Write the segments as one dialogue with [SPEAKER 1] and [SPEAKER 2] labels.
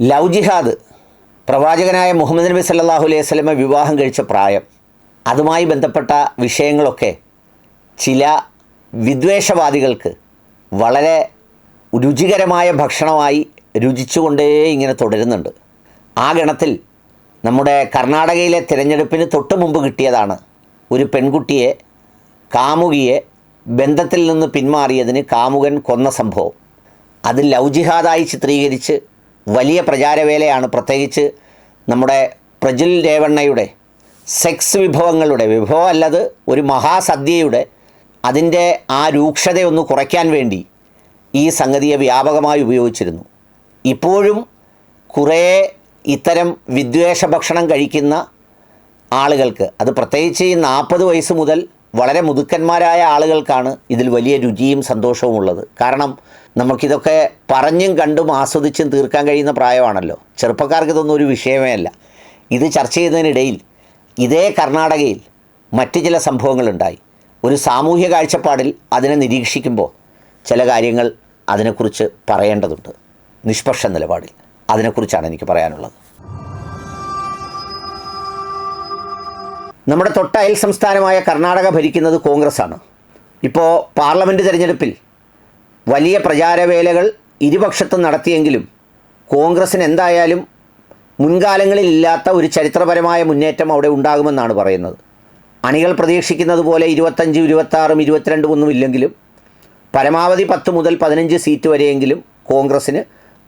[SPEAKER 1] Love ജിഹാദ്. പ്രവാചകനായ മുഹമ്മദ് നബി സല്ലാഹു അലൈഹി വസല്ലമ വിവാഹം കഴിച്ച പ്രായം. അതുമായി ബന്ധപ്പെട്ട വിഷയങ്ങളൊക്കെ ചില വിദ്വേഷവാദികൾക്ക് വളരെ രുചികരമായ ഭക്ഷണമായി രുചിച്ചുകൊണ്ടേ ഇങ്ങനെ തുടരുന്നുണ്ട്. ആ ഗണത്തിൽ നമ്മുടെ കർണാടകയിലെ തിരഞ്ഞെടുപ്പിന് തൊട്ട് മുമ്പ് കിട്ടിയതാണ് ഒരു പെൺകുട്ടിയെ കാമുകിയെ ബന്ധത്തിൽ നിന്ന് പിന്മാറിയതിന് കാമുകൻ കൊന്ന സംഭവം. അത് ലൗജിഹാദായി ജിഹാദായി ചിത്രീകരിച്ച് വലിയ പ്രചാരവേലയാണ് പ്രത്യേകിച്ച് നമ്മുടെ പ്രജുൽ രേവണ്ണയുടെ സെക്സ് വിഭവങ്ങളുടെ വിഭവം അല്ലത് ഒരു മഹാസദ്യയുടെ അതിന്റെ ആ രൂക്ഷതയൊന്ന് കുറയ്ക്കാൻ വേണ്ടി ഈ സംഗതിയെ വ്യാപകമായി ഉപയോഗിച്ചിരുന്നു. ഇപ്പോഴും കുറേ ഇത്തരം വിദ്വേഷ ഭക്ഷണം കഴിക്കുന്ന ആളുകൾക്ക് അത് പ്രത്യേകിച്ച് ഈ നാൽപ്പത് വയസ്സ് മുതൽ വളരെ മുതുക്കന്മാരായ ആളുകൾക്കാണ് ഇതിൽ വലിയ രുചിയും സന്തോഷവും ഉള്ളത് കാരണം നമുക്കിതൊക്കെ പറഞ്ഞും കണ്ടും ആസ്വദിച്ചും തീർക്കാൻ കഴിയുന്ന പ്രായമാണല്ലോ. ചെറുപ്പക്കാർക്ക് ഇതൊന്നും ഒരു വിഷയമേ അല്ല. ഇത് ചർച്ച ചെയ്യുന്നതിനിടയിൽ ഇതേ കർണാടകയിൽ മറ്റ് ചില സംഭവങ്ങളുണ്ടായി. ഒരു സാമൂഹ്യ കാഴ്ചപ്പാടിൽ അതിനെ നിരീക്ഷിക്കുമ്പോൾ ചില കാര്യങ്ങൾ അതിനെക്കുറിച്ച് പറയേണ്ടതുണ്ട്. നിഷ്പക്ഷ നിലപാടിൽ അതിനെക്കുറിച്ചാണ് എനിക്ക് പറയാനുള്ളത്. നമ്മുടെ തൊട്ടയൽ സംസ്ഥാനമായ കർണാടക ഭരിക്കുന്നത് കോൺഗ്രസ്സാണ്. ഇപ്പോൾ പാർലമെന്റ് തിരഞ്ഞെടുപ്പിൽ വലിയ പ്രചാരവേലകൾ ഇരുപക്ഷത്തും നടത്തിയെങ്കിലും കോൺഗ്രസ്സിന് എന്തായാലും മുൻകാലങ്ങളിൽ ഇല്ലാത്ത ഒരു ചരിത്രപരമായ മുന്നേറ്റം അവിടെ ഉണ്ടാകുമെന്നാണ് പറയുന്നത്. അണികൾ പ്രതീക്ഷിക്കുന്നത് പോലെ ഇരുപത്തഞ്ചും ഇരുപത്താറും ഇരുപത്തിരണ്ടും ഒന്നും ഇല്ലെങ്കിലും പരമാവധി പത്ത് മുതൽ പതിനഞ്ച് സീറ്റ് വരെയെങ്കിലും കോൺഗ്രസ്സിന്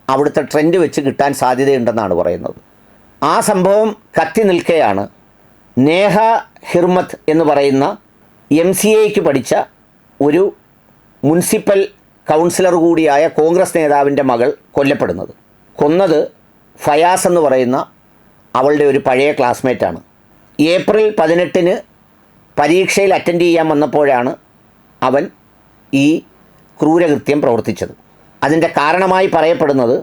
[SPEAKER 1] അവിടുത്തെ ട്രെൻഡ് വെച്ച് കിട്ടാൻ സാധ്യതയുണ്ടെന്നാണ് പറയുന്നത്. ആ സംഭവം കത്തി നിൽക്കെയാണ് നേഹ ഹിർമത്ത് എന്ന് പറയുന്ന എം സി എക്ക് പഠിച്ച ഒരു മുനിസിപ്പൽ കൗൺസിലർ കൂടിയായ കോൺഗ്രസ് നേതാവിന്റെ മകൾ കൊല്ലപ്പെടുന്നത്. കൊന്നത് ഫയാസ് എന്ന് പറയുന്ന അവളുടെ ഒരു പഴയ ക്ലാസ്മേറ്റാണ് ഏപ്രിൽ പതിനെട്ടിന് പരീക്ഷയിൽ അറ്റൻഡ് ചെയ്യാൻ വന്നപ്പോഴാണ് അവൻ ഈ ക്രൂരകൃത്യം പ്രവർത്തിച്ചത്. അതിന്റെ കാരണമായി പറയപ്പെടുന്നത്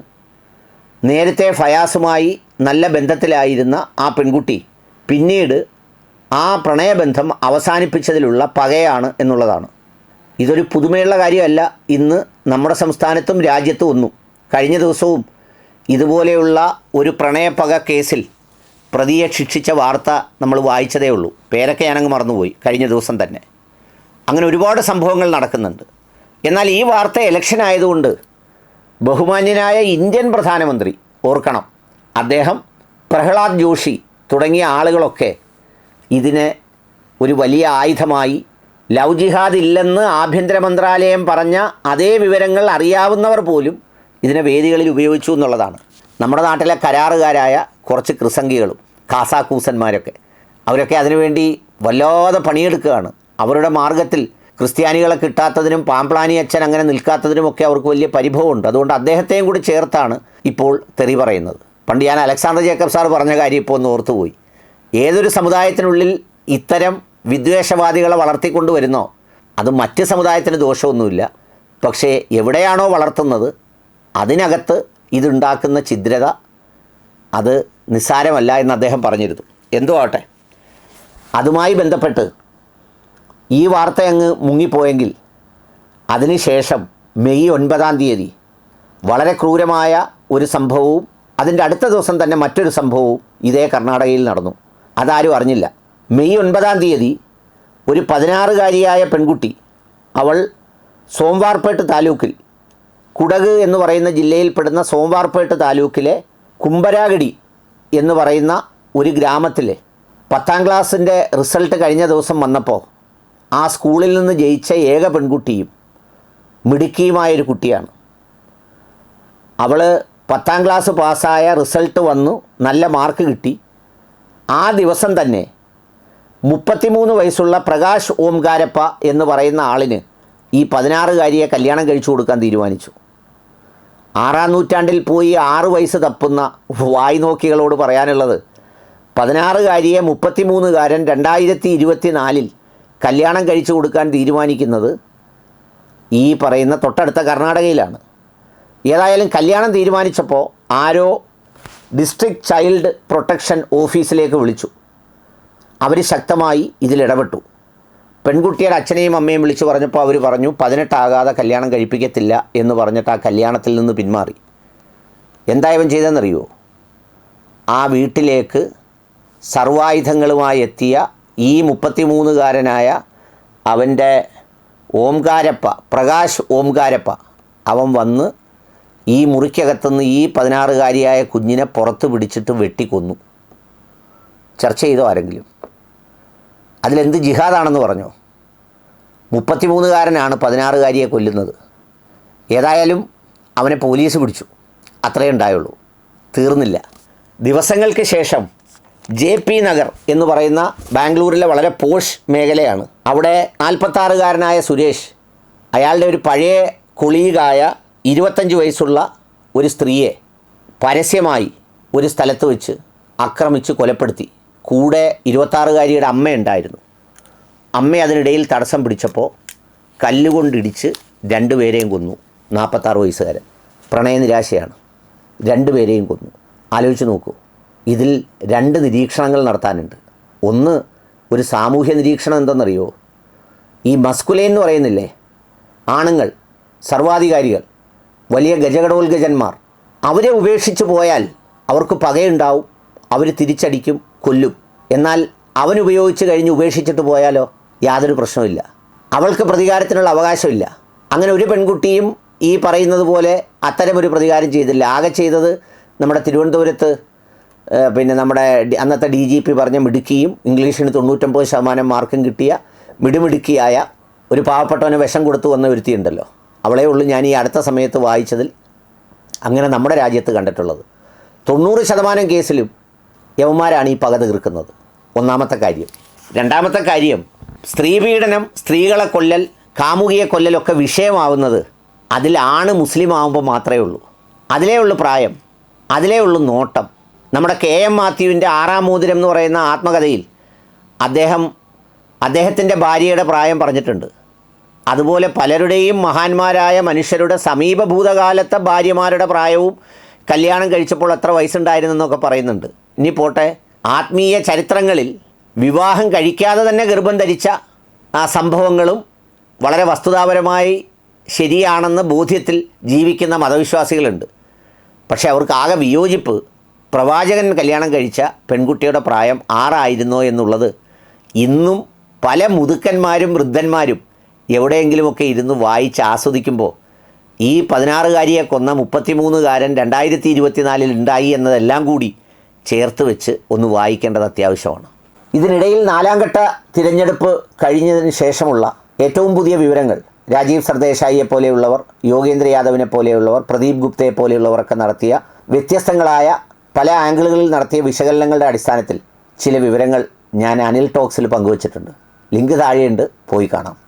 [SPEAKER 1] നേരത്തെ ഫയാസുമായി നല്ല ബന്ധത്തിലായിരുന്ന ആ പെൺകുട്ടി പിന്നീട് ആ പ്രണയബന്ധം അവസാനിപ്പിച്ചതിലുള്ള പകയാണ് എന്നുള്ളതാണ്. ഇതൊരു പുതുമയുള്ള കാര്യമല്ല. ഇന്ന് നമ്മുടെ സംസ്ഥാനത്തും രാജ്യത്തും ഒന്നും. കഴിഞ്ഞ ദിവസവും ഇതുപോലെയുള്ള ഒരു പ്രണയപ്പക കേസിൽ പ്രതിയെ ശിക്ഷിച്ച വാർത്ത നമ്മൾ വായിച്ചതേ ഉള്ളൂ. പേരൊക്കെ ഞാനങ്ങ് മറന്നുപോയി കഴിഞ്ഞ ദിവസം തന്നെ. അങ്ങനെ ഒരുപാട് സംഭവങ്ങൾ നടക്കുന്നുണ്ട്. എന്നാൽ ഈ വാർത്ത ഇലക്ഷൻ ആയതുകൊണ്ട് ബഹുമാന്യനായ ഇന്ത്യൻ പ്രധാനമന്ത്രി ഓർക്കണം അദ്ദേഹം പ്രഹ്ലാദ് ജോഷി തുടങ്ങിയ ആളുകളൊക്കെ ഇതിനെ ഒരു വലിയ ആയുധമായി ലവ് ജിഹാദ് ഇല്ലെന്ന് ആഭ്യന്തര മന്ത്രാലയം പറഞ്ഞ അതേ വിവരങ്ങൾ അറിയാവുന്നവർ പോലും ഇതിനെ വേദികളിൽ ഉപയോഗിച്ചു എന്നുള്ളതാണ്. നമ്മുടെ നാട്ടിലെ കരാറുകാരായ കുറച്ച് കൃസംഗികളും കാസാക്കൂസന്മാരൊക്കെ അവരൊക്കെ അതിനുവേണ്ടി വല്ലാതെ പണിയെടുക്കുകയാണ്. അവരുടെ മാർഗത്തിൽ ക്രിസ്ത്യാനികളെ കിട്ടാത്തതിനും പാമ്പ്ലാനി അച്ഛൻ അങ്ങനെ നിൽക്കാത്തതിനുമൊക്കെ അവർക്ക് വലിയ പരിഭവമുണ്ട്. അതുകൊണ്ട് അദ്ദേഹത്തെയും കൂടി ചേർത്താണ് ഇപ്പോൾ തെറി പറയുന്നത്. പണ്ട് ഞാൻ അലക്സാണ്ടർ ജേക്കബ് സാർ പറഞ്ഞ കാര്യം ഇപ്പോൾ ഒന്ന് ഓർത്തുപോയി. ഏതൊരു സമുദായത്തിനുള്ളിൽ ഇത്തരം വിദ്വേഷവാദികളെ വളർത്തിക്കൊണ്ട് വരുന്നോ അത് മറ്റ് സമുദായത്തിന് ദോഷമൊന്നുമില്ല. പക്ഷേ എവിടെയാണോ വളർത്തുന്നത് അതിനകത്ത് ഇതുണ്ടാക്കുന്ന ഛിദ്രത അത് നിസ്സാരമല്ല എന്ന് അദ്ദേഹം പറഞ്ഞിരുന്നു. എന്തോ ആവട്ടെ. അതുമായി ബന്ധപ്പെട്ട് ഈ വാർത്ത അങ്ങ് മുങ്ങിപ്പോയെങ്കിൽ അതിനുശേഷം മെയ് ഒൻപതാം തീയതി വളരെ ക്രൂരമായ ഒരു സംഭവവും അതിന്റെ അടുത്ത ദിവസം തന്നെ മറ്റൊരു സംഭവവും ഇതേ കർണാടകയിൽ നടന്നു. അതാരും അറിഞ്ഞില്ല. മെയ് ഒൻപതാം തീയതി ഒരു പതിനാറുകാരിയായ പെൺകുട്ടി അവൾ സോംവാർപേട്ട് താലൂക്കിൽ കുടക് എന്ന് പറയുന്ന ജില്ലയിൽപ്പെടുന്ന സോംവാർപേട്ട് താലൂക്കിലെ കുമ്പരാഗടി എന്ന് പറയുന്ന ഒരു ഗ്രാമത്തിലെ പത്താം ക്ലാസ്സിന്റെ റിസൾട്ട് കഴിഞ്ഞ ദിവസം വന്നപ്പോൾ ആ സ്കൂളിൽ നിന്ന് ജയിച്ച ഏക പെൺകുട്ടിയും മിടുക്കിയുമായൊരു കുട്ടിയാണ്. അവൾ പത്താം ക്ലാസ് പാസ്സായ റിസൾട്ട് വന്നു നല്ല മാർക്ക് കിട്ടി. ആ ദിവസം തന്നെ മുപ്പത്തിമൂന്ന് വയസ്സുള്ള പ്രകാശ് ഓംകാരപ്പ എന്ന് പറയുന്ന ആളിന് ഈ പതിനാറുകാരിയെ കല്യാണം കഴിച്ചു കൊടുക്കാൻ തീരുമാനിച്ചു. ആറാം നൂറ്റാണ്ടിൽ പോയി ആറ് വയസ്സ് തപ്പുന്ന വായി നോക്കികളോട് പറയാനുള്ളത് പതിനാറുകാരിയെ മുപ്പത്തിമൂന്നുകാരൻ രണ്ടായിരത്തി ഇരുപത്തി നാലിൽ കല്യാണം കഴിച്ചു കൊടുക്കാൻ തീരുമാനിക്കുന്നത് ഈ പറയുന്ന തൊട്ടടുത്ത കർണാടകയിലാണ്. ഏതായാലും കല്യാണം തീരുമാനിച്ചപ്പോൾ ആരോ ഡിസ്ട്രിക്ട് ചൈൽഡ് പ്രൊട്ടക്ഷൻ ഓഫീസിലേക്ക് വിളിച്ചു. അവർ ശക്തമായി ഇതിലിടപെട്ടു പെൺകുട്ടിയുടെ അച്ഛനെയും അമ്മയും വിളിച്ചു പറഞ്ഞപ്പോൾ അവർ പറഞ്ഞു പതിനെട്ടാകാതെ കല്യാണം കഴിപ്പിക്കത്തില്ല എന്ന് പറഞ്ഞിട്ട് ആ കല്യാണത്തിൽ നിന്ന് പിന്മാറി. എന്താ ഇവൻ ചെയ്തതെന്നറിയോ? ആ വീട്ടിലേക്ക് സർവായുധങ്ങളുമായി എത്തിയ ഈ മുപ്പത്തിമൂന്നുകാരനായ അവന്റെ ഓംകാരപ്പ പ്രകാശ് ഓംകാരപ്പ അവൻ വന്ന് ഈ മുറിക്കകത്തുനിന്ന് ഈ പതിനാറുകാരിയായ കുഞ്ഞിനെ പുറത്ത് പിടിച്ചിട്ട് വെട്ടിക്കൊന്നു. ചർച്ച ചെയ്തോ ആരെങ്കിലും? അതിലെന്ത് ജിഹാദാണെന്ന് പറഞ്ഞു. മുപ്പത്തിമൂന്നുകാരനാണ് പതിനാറുകാരിയെ കൊല്ലുന്നത്. ഏതായാലും അവനെ പോലീസ് പിടിച്ചു. അത്രയേ ഉണ്ടായുള്ളൂ. തീർന്നില്ല. ദിവസങ്ങൾക്ക് ശേഷം ജെ പി നഗർ എന്ന് പറയുന്ന ബാംഗ്ലൂരിലെ വളരെ പോഷ് മേഖലയാണ്. അവിടെ നാൽപ്പത്താറുകാരനായ സുരേഷ് അയാളുടെ ഒരു പഴയ കൊളീഗായ ഇരുപത്തഞ്ച് വയസ്സുള്ള ഒരു സ്ത്രീയെ പരസ്യമായി ഒരു സ്ഥലത്ത് വെച്ച് ആക്രമിച്ച് കൊലപ്പെടുത്തി. കൂടെ ഇരുപത്താറുകാരിയുടെ അമ്മയുണ്ടായിരുന്നു അമ്മ അതിനിടയിൽ തടസ്സം പിടിച്ചപ്പോൾ കല്ലുകൊണ്ടിടിച്ച് രണ്ടുപേരെയും കൊന്നു നാൽപ്പത്താറ് വയസ്സുകാരൻ. പ്രണയനിരാശയാണ് രണ്ടുപേരെയും കൊന്നു. ആലോചിച്ച് നോക്കൂ ഇതിൽ രണ്ട് നിരീക്ഷണങ്ങൾ നടത്താനുണ്ട്. ഒന്ന് ഒരു സാമൂഹ്യ നിരീക്ഷണം എന്തെന്നറിയോ? ഈ മസ്കുലൈൻ എന്ന് പറയുന്നില്ലേ? ആണുങ്ങൾ സർവാധികാരികൾ വലിയ ഗജകടോത്ഗജന്മാർ അവരെ ഉപേക്ഷിച്ച് പോയാൽ അവർക്ക് പകയുണ്ടാവും അവർ തിരിച്ചടിക്കും കൊല്ലും. എന്നാൽ അവൻ ഉപയോഗിച്ച് കഴിഞ്ഞ് ഉപേക്ഷിച്ചിട്ട് പോയാലോ? യാതൊരു പ്രശ്നമില്ല അവൾക്ക് പ്രതികാരത്തിനുള്ള അവകാശമില്ല. അങ്ങനെ ഒരു പെൺകുട്ടിയും ഈ പറയുന്നത് പോലെ അത്തരമൊരു പ്രതികാരം ചെയ്തില്ല. ആകെ ചെയ്തത് നമ്മുടെ തിരുവനന്തപുരത്ത് പിന്നെ നമ്മുടെ അന്നത്തെ ഡി ജി പി പറഞ്ഞ മിടുക്കിയും ഇംഗ്ലീഷിന് തൊണ്ണൂറ്റൊമ്പത് ശതമാനം മാർക്കും കിട്ടിയ മിടുമിടുക്കിയായ ഒരു പാവപ്പെട്ടവന് വിഷം കൊടുത്തു വന്ന ഒരുത്തിയുണ്ടല്ലോ. അവളേ ഉള്ളൂ ഞാൻ ഈ അടുത്ത സമയത്ത് വായിച്ചതിൽ അങ്ങനെ നമ്മുടെ രാജ്യത്ത് കണ്ടിട്ടുള്ളത്. തൊണ്ണൂറ് ശതമാനം കേസിലും യവന്മാരാണ് ഈ പക തീർക്കുന്നത്. ഒന്നാമത്തെ കാര്യം. രണ്ടാമത്തെ കാര്യം സ്ത്രീപീഡനം സ്ത്രീകളെ കൊല്ലൽ കാമുകിയെ കൊല്ലലൊക്കെ വിഷയമാവുന്നത് അതിലാണ് മുസ്ലിം ആവുമ്പോൾ മാത്രമേ ഉള്ളൂ. അതിലേ ഉള്ളൂ പ്രായം. അതിലേ ഉള്ളൂ നോട്ടം. നമ്മുടെ കെ എം മാത്യുവിന്റെ ആറാം മോതിരം എന്ന് പറയുന്ന ആത്മകഥയിൽ അദ്ദേഹം അദ്ദേഹത്തിന്റെ ഭാര്യയുടെ പ്രായം പറഞ്ഞിട്ടുണ്ട്. അതുപോലെ പലരുടെയും മഹാന്മാരായ മനുഷ്യരുടെ സമീപഭൂതകാലത്തെ ഭാര്യമാരുടെ പ്രായവും കല്യാണം കഴിച്ചപ്പോൾ എത്ര വയസ്സുണ്ടായിരുന്നു എന്നൊക്കെ പറയുന്നുണ്ട്. ഇനി പോട്ടെ. ആത്മീയ ചരിത്രങ്ങളിൽ വിവാഹം കഴിക്കാതെ തന്നെ ഗർഭം ധരിച്ച ആ സംഭവങ്ങളും വളരെ വസ്തുതാപരമായി ശരിയാണെന്ന് ബോധ്യത്തിൽ ജീവിക്കുന്ന മതവിശ്വാസികളുണ്ട്. പക്ഷേ അവർക്ക് ആകെ വിയോജിപ്പ് പ്രവാചകൻ കല്യാണം കഴിച്ച പെൺകുട്ടിയുടെ പ്രായം ആറായിരുന്നോ എന്നുള്ളത് ഇന്നും പല മുതുക്കന്മാരും വൃദ്ധന്മാരും എവിടെയെങ്കിലുമൊക്കെ ഇരുന്ന് വായിച്ച് ആസ്വദിക്കുമ്പോൾ ഈ പതിനാറുകാരിയെ കൊന്ന മുപ്പത്തിമൂന്നുകാരൻ രണ്ടായിരത്തി ഇരുപത്തിനാലിൽ ഉണ്ടായി എന്നതെല്ലാം കൂടി ചേർത്ത് വെച്ച് ഒന്ന് വായിക്കേണ്ടത് അത്യാവശ്യമാണ്. ഇതിനിടയിൽ നാലാം ഘട്ട തിരഞ്ഞെടുപ്പ് കഴിഞ്ഞതിന് ശേഷമുള്ള ഏറ്റവും പുതിയ വിവരങ്ങൾ രാജീവ് സർദേശായിയെ പോലെയുള്ളവർ യോഗേന്ദ്ര യാദവിനെ പോലെയുള്ളവർ പ്രദീപ് ഗുപ്തയെ പോലെയുള്ളവരൊക്കെ നടത്തിയ വ്യത്യസ്തങ്ങളായ പല ആംഗിളുകളിൽ നടത്തിയ വിശകലനങ്ങളുടെ അടിസ്ഥാനത്തിൽ ചില വിവരങ്ങൾ ഞാൻ അനിൽ ടോക്സിൽ പങ്കുവച്ചിട്ടുണ്ട്. ലിങ്ക് താഴെയുണ്ട് പോയി കാണാം.